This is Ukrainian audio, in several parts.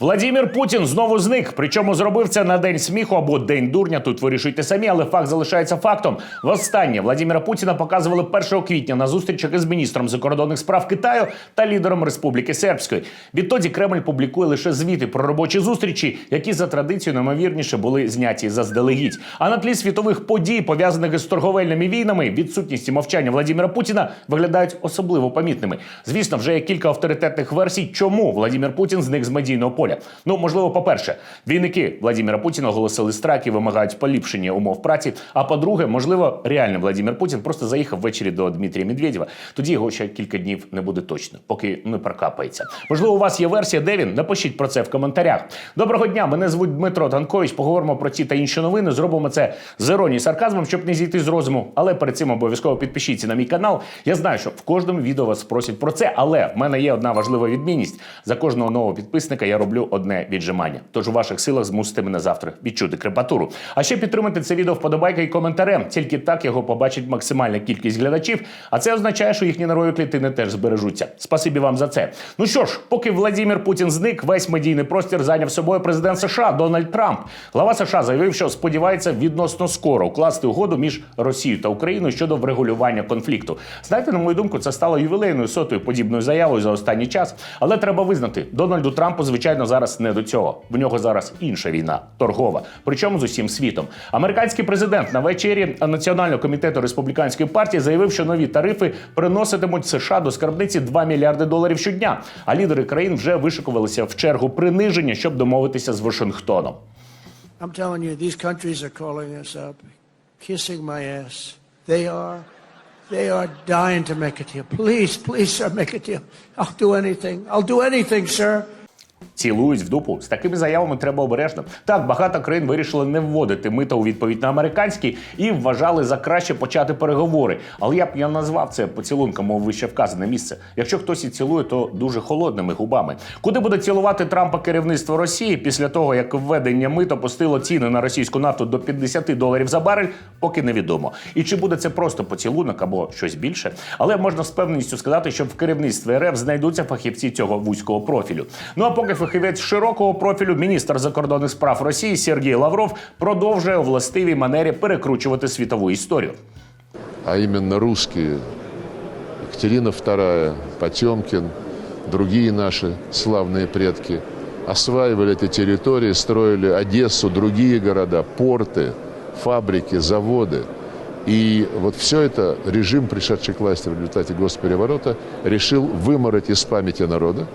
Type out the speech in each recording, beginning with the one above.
Владімір Путін знову зник. Причому зробив це на день сміху або день дурня. Тут вирішуйте самі, але факт залишається фактом. Востаннє Владіміра Путіна показували 1 квітня на зустрічах із міністром закордонних справ Китаю та лідером Республіки Сербської. Відтоді Кремль публікує лише звіти про робочі зустрічі, які за традицією наймовірніше були зняті заздалегідь. А на тлі світових подій, пов'язаних із торговельними війнами, відсутність мовчання Владіміра Путіна виглядають особливо помітними. Звісно, вже є кілька авторитетних версій, чому Владімір Путін зник з медійного поля. Ну, можливо, по-перше, двійники Владіміра Путіна оголосили страйк і вимагають поліпшення умов праці. А по-друге, можливо, реально Владімір Путін просто заїхав ввечері до Дмитрія Медведєва. Тоді його ще кілька днів не буде точно, поки не прокапається. Можливо, у вас є версія, де він? Напишіть про це в коментарях. Доброго дня! Мене звуть Дмитро Танкович. Поговоримо про ці та інші новини. Зробимо це з іронією сарказмом, щоб не зійти з розуму. Але перед цим обов'язково підпишіться на мій канал. Я знаю, що в кожному відео вас спросять про це, але в мене є одна важлива відмінність. За кожного нового підписника я роблю одне віджимання. Тож у ваших силах змусити мене завтра відчути крепатуру. А ще підтримати це відео вподобайка і коментарем. Тільки так його побачить максимальна кількість глядачів. А це означає, що їхні нервові клітини теж збережуться. Спасибі вам за це. Ну що ж, поки Владимир Путін зник, весь медійний простір зайняв собою президент США Дональд Трамп. Глава США заявив, що сподівається відносно скоро укласти угоду між Росією та Україною щодо врегулювання конфлікту. Знаєте, на мою думку, це стало ювілейною сотою подібною заявою за останній час. Але треба визнати, Дональду Трампу, звичайно, зараз не до цього. В нього зараз інша війна торгова, причому з усім світом. Американський президент на вечері Національного комітету республіканської партії заявив, що нові тарифи приноситимуть США до скарбниці 2 мільярди доларів щодня. А лідери країн вже вишикувалися в чергу приниження, щоб домовитися з Вашингтоном. I'm telling you, these countries are calling us up, kissing my ass. They are, they are dying to make a deal. Please, please, sir, make a deal. I'll do anything. I'll do anything, sir. Цілують в дупу. З такими заявами треба обережно. Так, багато країн вирішили не вводити мита у відповідь на американські і вважали за краще почати переговори. Але я б я назвав це поцілунком, мов вище вказане місце. Якщо хтось і цілує, то дуже холодними губами. Куди буде цілувати Трампа керівництво Росії після того, як введення мит опустило ціни на російську нафту до 50 доларів за барель, поки невідомо. І чи буде це просто поцілунок або щось більше? Але можна з певністю сказати, що в керівництві РФ знайдуться фахівці цього вузького профілю. Ну а поки фахівець широкого профілю, міністр закордонних справ Росії Сергій Лавров продовжує у властивій манері перекручувати світову історію. а именно русские, Екатерина II, Потемкин, другие наши славные предки, осваивали эти территории, строили Одессу, другие города, порты, фабрики, заводы. И вот все это режим, пришедший к власти в результате госпереворота, решил вымороть из памяти народа.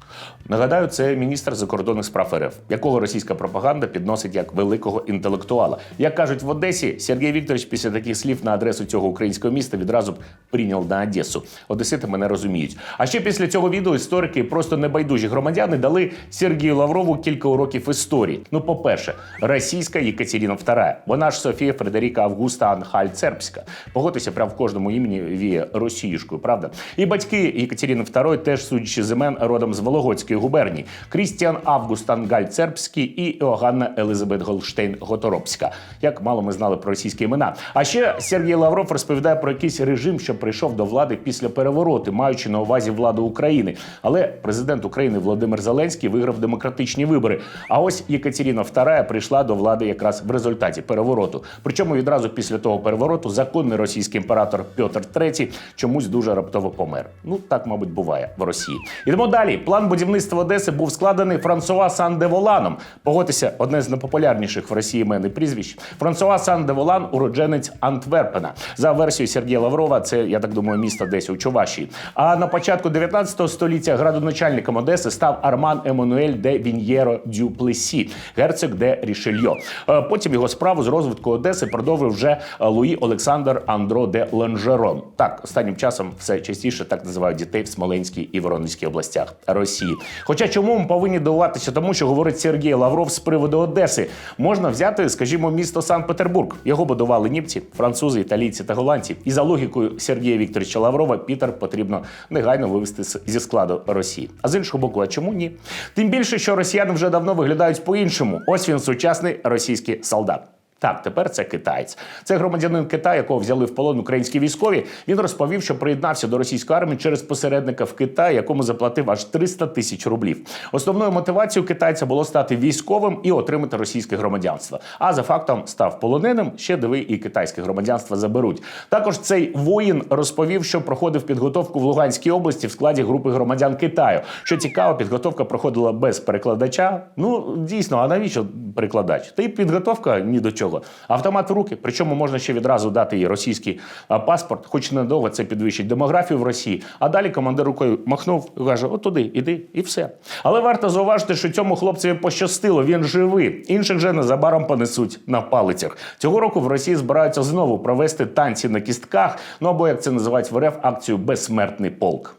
Нагадаю, це міністр закордонних справ РФ, якого російська пропаганда підносить як великого інтелектуала. Як кажуть в Одесі, Сергій Вікторович після таких слів на адресу цього українського міста відразу б прийняв на Одесу. Одесити мене розуміють. А ще після цього відео історики, просто небайдужі громадяни, дали Сергію Лаврову кілька уроків історії. Ну, по-перше, російська Єкатерина II. Вона ж Софія Фредеріка Августа Анхаль Цербська. Погодьтеся, прям в кожному імені віє росіюшкою, правда? І батьки Єкатерини II теж судячи з імен родом з Вологодської губернії. Крістіан Август Ангаль Цербський і Іоганна Елизабет Голштейн Готоропська. Як мало ми знали про російські імена. А ще Сергій Лавров розповідає про якийсь режим, що прийшов до влади після перевороту, маючи на увазі владу України. Але президент України Володимир Зеленський виграв демократичні вибори. А ось Єкатерина II прийшла до влади якраз в результаті перевороту. Причому відразу після того перевороту законний російський імператор Петр III чомусь дуже раптово помер. Ну так, мабуть, буває в Росії. Ідемо далі. План будівництва Одеси був складений Франсуа Сан-де-Воланом. Погодьтеся, одне з найпопулярніших в Росії імен і прізвищ. Франсуа Сан-де-Волан – уродженець Антверпена. За версією Сергія Лаврова, це я так думаю, місто десь у Чувашії. А на початку 19 століття градоначальником Одеси став Арман Еммануель де Віньєро дю Плесі, герцог де Рішельо. Е, Потім його справу з розвитку Одеси продовжив вже Луї Олександр Андро де Ланжерон. Так, останнім часом все частіше так називають дітей в Смоленській і Воронезькій областях Росії. Хоча чому ми повинні дивуватися тому, що говорить Сергій Лавров з приводу Одеси, можна взяти, скажімо, місто Санкт-Петербург. Його будували німці, французи, італійці та голландці. І за логікою Сергія Вікторовича Лаврова Пітер потрібно негайно вивести зі складу Росії. А з іншого боку, а чому ні? Тим більше, що росіяни вже давно виглядають по-іншому. Ось він сучасний російський солдат. Так, тепер це китаєць. Це громадянин Китаю, якого взяли в полон українські військові. Він розповів, що приєднався до російської армії через посередника в Китаї, якому заплатив аж 300 тисяч рублів. Основною мотивацією китайця було стати військовим і отримати російське громадянство. А за фактом став полоненим. Ще диви, і китайське громадянство заберуть. Також цей воїн розповів, що проходив підготовку в Луганській області в складі групи громадян Китаю. Що цікаво, підготовка проходила без перекладача. Ну дійсно, а навіщо перекладач? Та й підготовка ні до чого. Автомат в руки. Причому можна ще відразу дати їй російський паспорт, хоч недовго це підвищить демографію в Росії. А далі командир рукою махнув і каже: От туди, іди, і все. Але варто зауважити, що цьому хлопцеві пощастило. Він живий. Інших же незабаром понесуть на палицях. Цього року в Росії збираються знову провести танці на кістках. Ну або як це називають в РФ, акцію Безсмертний полк.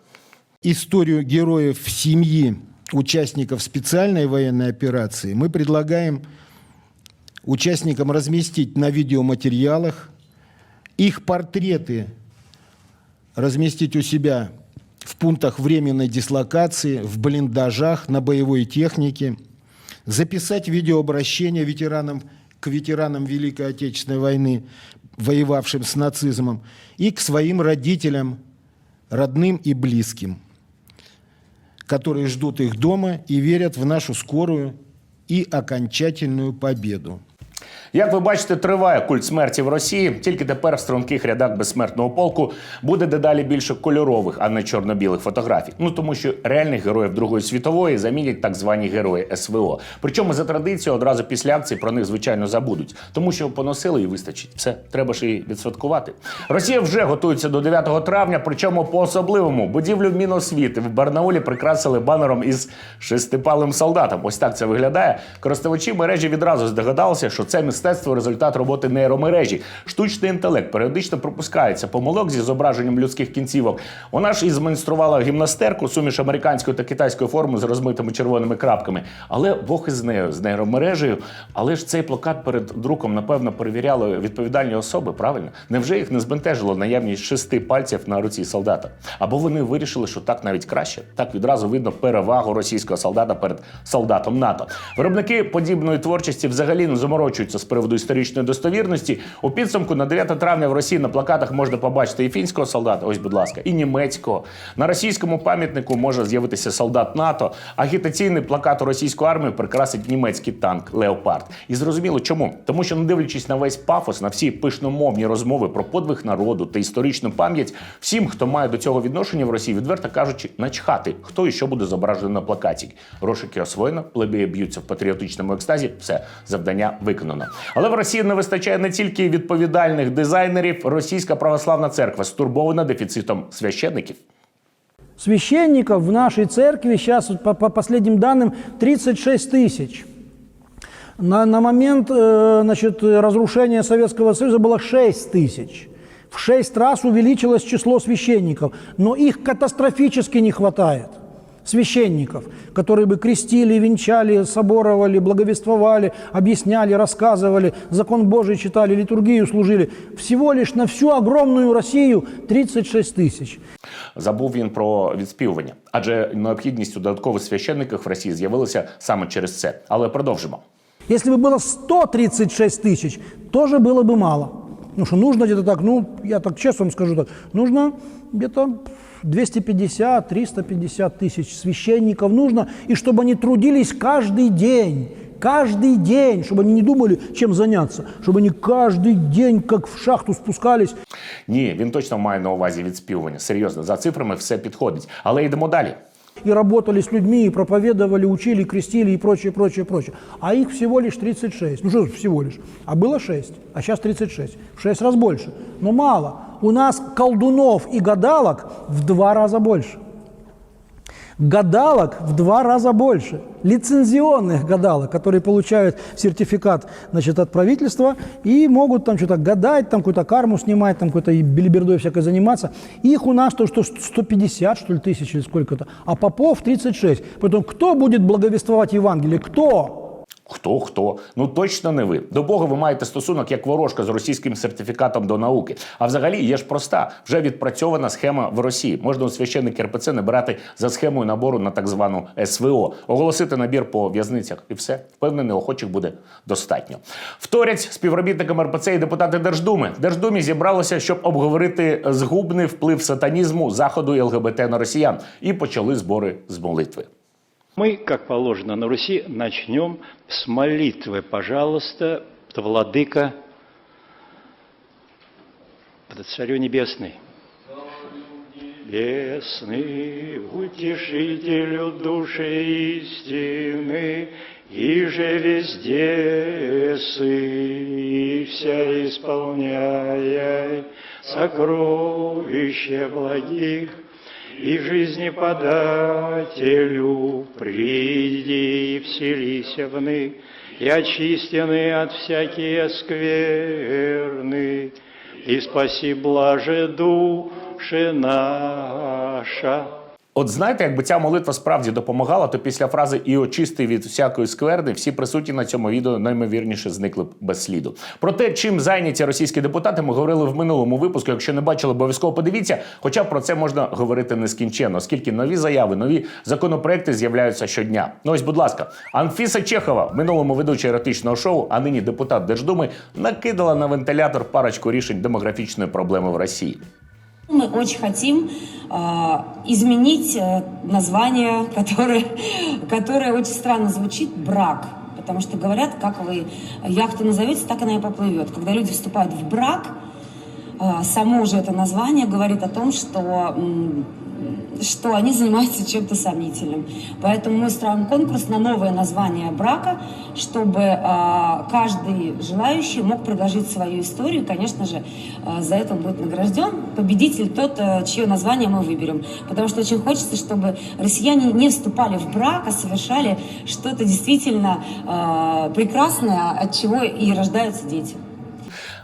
историю героев семьи участников специальной военной операции мы предлагаем участникам разместить на видеоматериалах, их портреты разместить у себя в пунктах временной дислокации, в блиндажах, на боевой технике, записать видеообращение ветеранам, к ветеранам Великой Отечественной войны, воевавшим с нацизмом, и к своим родителям, родным и близким, которые ждут их дома и верят в нашу скорую и окончательную победу. Як ви бачите, триває культ смерті в Росії. Тільки тепер в струнких рядах безсмертного полку буде дедалі більше кольорових, а не чорно-білих фотографій. Ну тому що реальних героїв Другої світової замінять так звані герої СВО. Причому за традицією одразу після акції про них звичайно забудуть, тому що поносили і вистачить. Все треба ж і відсвяткувати. Росія вже готується до 9 травня, причому по особливому будівлю Міносвіти в Барнаулі прикрасили банером із шестипалим солдатом. Ось так це виглядає. Користувачі мережі відразу здогадалися, що це мистецтво результат роботи нейромережі. Штучний інтелект періодично пропускається помилок зі зображенням людських кінцівок. Вона ж і змайструвала гімнастерку, суміш американської та китайської форми з розмитими червоними крапками. Але Бог із нею, з нейромережею. Але ж цей плакат перед друком, напевно, перевіряли відповідальні особи. Правильно? Невже їх не збентежило наявність шести пальців на руці солдата? Або вони вирішили, що так навіть краще? Так відразу видно перевагу російського солдата перед солдатом НАТО. Виробники подібної творчості взагалі не заморочуються з приводу історичної достовірності. У підсумку на 9 травня в Росії на плакатах можна побачити і фінського солдата, ось, будь ласка, і німецького. На російському пам'ятнику може з'явитися солдат НАТО. Агітаційний плакат у російську армію прикрасить німецький танк Леопард. І зрозуміло, чому? Тому що, не дивлячись на весь пафос, на всі пишномовні розмови про подвиг народу та історичну пам'ять, всім, хто має до цього відношення в Росії, відверто кажучи, начхати, хто і що буде зображено на плакаті. Рошики освоєно, плебеї б'ються в патріотичному екстазі. Все завдання виконано. Але в Росії не вистачає не тільки відповідальних дизайнерів. Російська православна церква стурбована дефіцитом священників. Священников в нашей церкви сейчас, по, по последним данным, 36 тысяч. На, на момент э, значит, разрушения Советского Союза было 6 тысяч. В 6 раз увеличилось число священников, но их катастрофически не хватает. Священников, которые бы крестили, венчали, соборовали, благовествовали, объясняли, рассказывали, закон Божий читали, литургию служили. Всего лишь на всю огромную Россию 36 тысяч. Забув він про відспівування, адже необхідність у додаткових священниках в Росії з'явилася саме через це. Але продовжимо. Если бы было 136 тысяч, тоже было бы мало. Потому что нужно где-то так, ну, я так честно вам скажу так, нужно где-то 250-350 тысяч священников нужно, и чтобы они трудились каждый день, каждый день, чтобы они не думали, чем заняться, чтобы они каждый день, как в шахту спускались, Ні, він точно має на увазі відспівування. Серйозно, за цифрами все підходить. Але йдемо далі. и работали с людьми, и проповедовали, учили, крестили и прочее, прочее, прочее. А их всего лишь 36. Ну что всего лишь? А было 6, а сейчас 36. В 6 раз больше. Но мало. У нас колдунов и гадалок в два раза больше. Гадалок в два раза больше. Лицензионных гадалок, которые получают сертификат значит, от правительства и могут там что-то гадать, там какую-то карму снимать, там какой-то и белибердой всякой заниматься. Их у нас то, что 150, что ли, тысяч или сколько-то, а попов 36. Поэтому кто будет благовествовать Евангелие? Кто? Хто хто? Ну точно не ви. До Бога ви маєте стосунок як ворожка з російським сертифікатом до науки. А взагалі є ж проста, вже відпрацьована схема в Росії. Можна у священник РПЦ набирати за схемою набору на так звану СВО, оголосити набір по в'язницях, і все. Впевнений, охочих буде достатньо. Вторять співробітникам РПЦ і депутати Держдуми. Держдумі зібралося, щоб обговорити згубний вплив сатанізму заходу і ЛГБТ на росіян, і почали збори з молитви. Мы, как положено на Руси, начнем с молитвы. Пожалуйста, Владыка, Царю Небесный. Небесный, утешителю души истины, и же везде сы, и вся исполняя сокровища благих, и жизни подателю, приди и вселися вны, и очистены от всякие скверны, и спаси блаже души наша. От знаєте, якби ця молитва справді допомагала, то після фрази і очисти від всякої скверни всі присутні на цьому відео наймовірніше зникли б без сліду. Про те, чим зайняті російські депутати, ми говорили в минулому випуску. Якщо не бачили, обов'язково подивіться. Хоча про це можна говорити нескінченно, оскільки нові заяви, нові законопроекти з'являються щодня. Ну ось, будь ласка, Анфіса Чехова, в минулому ведуча еротичного шоу, а нині депутат Держдуми, накидала на вентилятор парочку рішень демографічної проблеми в Росії. Мы очень хотим э, изменить э, название, которое, которое очень странно звучит, брак. Потому что говорят, как вы яхту назовете, так она и поплывет. Когда люди вступают в брак, э, само уже это название говорит о том, что, м, что они занимаются чем-то сомнительным. Поэтому мы устраиваем конкурс на новое название брака, чтобы э, каждый желающий мог предложить свою историю. Конечно же, э, за это он будет награжден. Победитель тот, э, чье название мы выберем. Потому что очень хочется, чтобы россияне не вступали в брак, а совершали что-то действительно э, прекрасное, от чего и рождаются дети.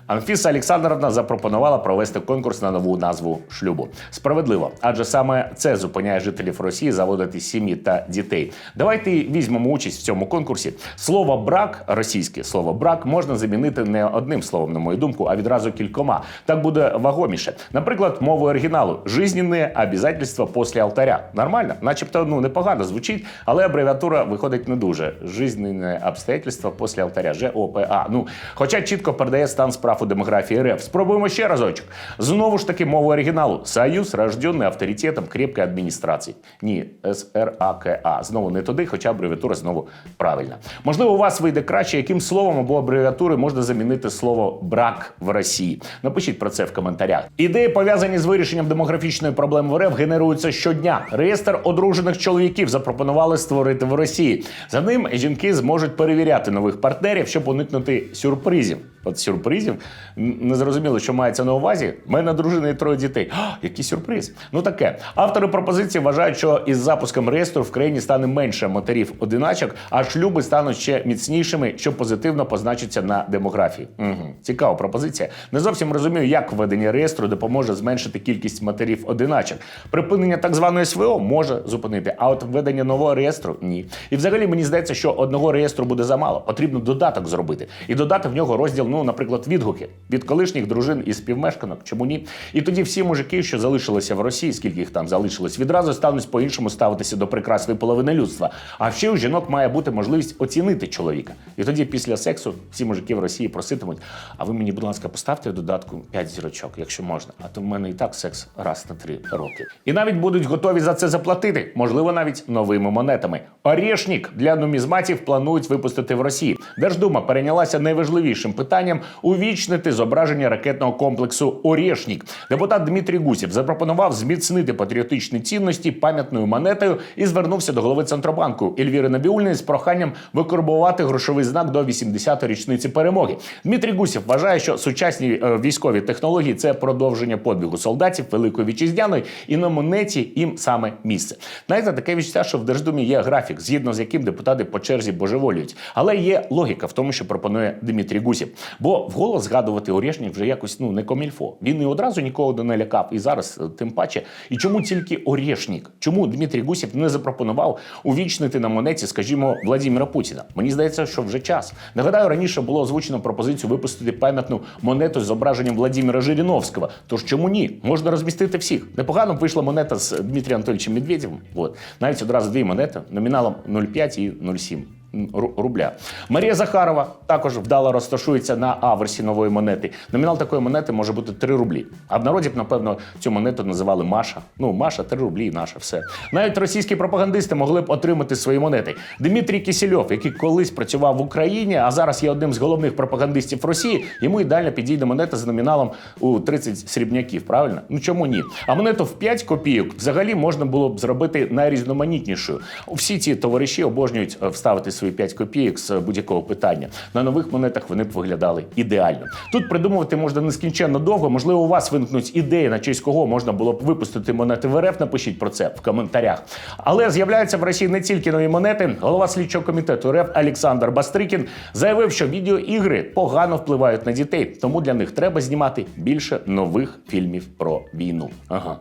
Анфіса Олександровна запропонувала провести конкурс на нову назву шлюбу. Справедливо, адже саме це зупиняє жителів Росії заводити сім'ї та дітей. Давайте візьмемо участь в цьому конкурсі. Слово брак, російське слово брак, можна замінити не одним словом, на мою думку, а відразу кількома. Так буде вагоміше. Наприклад, мовою оригіналу жизненне обязательство після алтаря. Нормально, начебто ну непогано звучить, але абревіатура виходить не дуже. Жизненне обстоятельство після алтаря. ЖОПА. Ну, хоча чітко передає стан справ у демографії РФ. Спробуємо ще разочок. Знову ж таки, мову оригіналу. Союз, рожденный авторитетом крепкої адміністрації. Ні, СРАКА. Знову не туди, хоча абревіатура знову правильна. Можливо, у вас вийде краще, яким словом або абревіатури можна замінити слово брак в Росії. Напишіть про це в коментарях. Ідеї пов'язані з вирішенням демографічної проблеми в РФ генеруються щодня. Реєстр одружених чоловіків запропонували створити в Росії. За ним жінки зможуть перевіряти нових партнерів, щоб уникнути сюрпризів. От сюрпризів не зрозуміло, що мається на увазі. У мене дружина і троє дітей. А, який сюрприз? Ну таке. Автори пропозиції вважають, що із запуском реєстру в країні стане менше матерів одиначок, а шлюби стануть ще міцнішими, що позитивно позначиться на демографії. Угу. Цікава пропозиція. Не зовсім розумію, як введення реєстру допоможе зменшити кількість матерів одиначок. Припинення так званої СВО може зупинити, а от введення нового реєстру ні. І взагалі мені здається, що одного реєстру буде замало. Потрібно додаток зробити і додати в нього розділ, ну, наприклад, відгуки від колишніх дружин і співмешканок. Чому ні? І тоді всі мужики, що залишилися в Росії, скільки їх там залишилось, відразу стануть по-іншому ставитися до прекрасної половини людства. А ще у жінок має бути можливість оцінити чоловіка. І тоді після сексу всі мужики в Росії проситимуть: а ви мені, будь ласка, поставте додатку 5 зірочок, якщо можна. А то в мене і так секс раз на 3 роки. І навіть будуть готові за це заплатити, можливо, навіть новими монетами. Орешник для нумізматів планують випустити в Росії. Держдума перейнялася найважливішим питанням увічнити зображення ракетного комплексу Орешник. Депутат Дмитрій Гусєв запропонував зміцнити патріотичні цінності пам'ятною монетою і звернувся до голови центробанку Ельвіри Набіульної з проханням викорбувати грошовий знак до 80-ї річниці перемоги. Дмитрій Гусєв вважає, що сучасні е, військові технології це продовження подвігу солдатів Великої вітчизняної, і на монеті їм саме місце. Знаєте, таке відчуття, що в Держдумі є графік, згідно з яким депутати по черзі божеволюють. Але є логіка в тому, що пропонує Дмитрій Гусєв. Бо вголос згадувати Орєшнік вже якось ну не комільфо. Він і одразу нікого не лякав, і зараз е, тим паче. І чому тільки Орєшнік? Чому Дмитрій Гусєв не запропонував увічнити на монеті, скажімо, Владимира Путіна? Мені здається, що вже час. Нагадаю, раніше було озвучено пропозицію випустити пам'ятну монету з зображенням Владимира Жириновського. Тож чому ні? Можна розмістити всіх. Непогано вийшла монета з Дмитрієм Анатольовичем Медведєвим. От навіть одразу дві монети номіналом 0,5 і 0,7 ру- рубля. Марія Захарова також вдало розташується на аверсі нової монети. Номінал такої монети може бути 3 рублі. А в народі б, напевно, цю монету називали Маша. Ну, Маша, 3 рублі, наша, все. Навіть російські пропагандисти могли б отримати свої монети. Дмитрій Кисельов, який колись працював в Україні, а зараз є одним з головних пропагандистів Росії, йому ідеально підійде монета з номіналом у 30 срібняків. Правильно? Ну чому ні? А монету в 5 копійок взагалі можна було б зробити найрізноманітнішою. Всі ці товариші обожнюють е, вставити свої 5 копійок з будь-якого питання. На нових монетах вони б виглядали ідеально. Тут придумувати можна нескінченно довго. Можливо, у вас виникнуть ідеї, на честь кого можна було б випустити монети в РФ. Напишіть про це в коментарях. Але з'являються в Росії не тільки нові монети. Голова слідчого комітету РФ Олександр Бастрикін заявив, що відеоігри погано впливають на дітей, тому для них треба знімати більше нових фільмів про війну. Ага.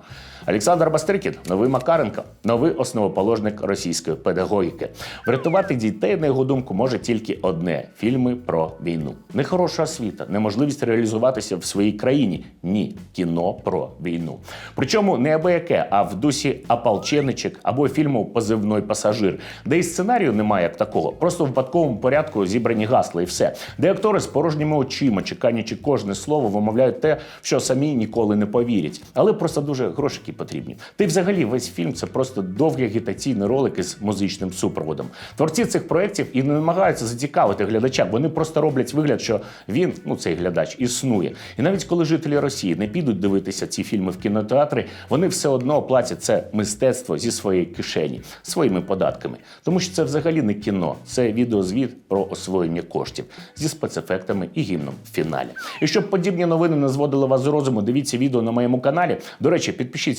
Олександр Бастрикін, новий Макаренко, новий основоположник російської педагогіки. Врятувати дітей, на його думку, може тільки одне: фільми про війну. Не хороша освіта, неможливість реалізуватися в своїй країні. Ні, кіно про війну. Причому не абияке, а в дусі Апалченичек або фільму Позивной пасажир, де і сценарію немає як такого, просто в випадковому порядку зібрані гасла і все. Де актори з порожніми очима, чекаючи кожне слово, вимовляють те, що самі ніколи не повірять. Але просто дуже грошики потрібні. Та й взагалі весь фільм це просто довгий агітаційний ролик із музичним супроводом. Творці цих проєктів і не намагаються зацікавити глядача, вони просто роблять вигляд, що він, ну цей глядач, існує. І навіть коли жителі Росії не підуть дивитися ці фільми в кінотеатри, вони все одно оплатять це мистецтво зі своєї кишені, своїми податками. Тому що це взагалі не кіно, це відеозвіт про освоєння коштів зі спецефектами і гімном в фіналі. І щоб подібні новини не зводили вас з розуму, дивіться відео на моєму каналі. До речі,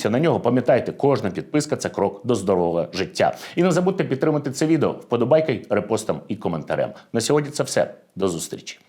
підпишіться на нього. Пам'ятайте, кожна підписка це крок до здорового життя. І не забудьте підтримати це відео вподобайкою, репостом і коментарем. На сьогодні це все. До зустрічі.